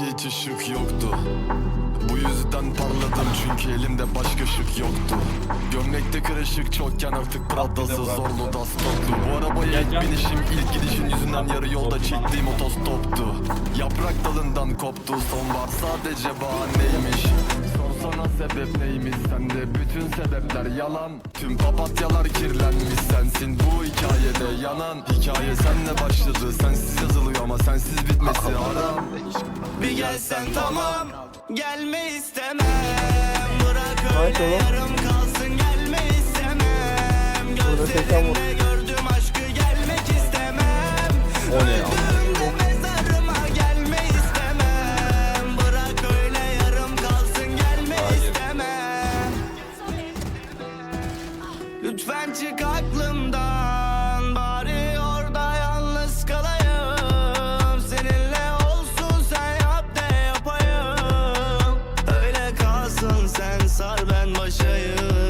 hiç ışık yoktu. Bu yüzden parladım çünkü elimde başka şık yoktu. Gömlekte kırışık çokken artık Prada'sı zorlu da stoktu Bu arabaya ilk binişim ilk gidişin yüzünden yarı yolda çektiğim otostoptu. Yaprak dalından koptu sonbahar sadece bahaneymiş. Sorsana sebep neymiş sende bütün sebepler yalan. Tüm papatyalar kirlenmiş sensin bu hikayede yanan. Hikaye senle başladı sensiz yazılıyor ama sensiz bitmesi haram bir gelsen tamam Gelme istemem. Bırak öyle yarım kalsın Gelme istemem. Gözlerinde gördüm aşkı Gelmek istemem. Öldüğümde mezarıma Gelme Lütfen çık aklımdan. başayım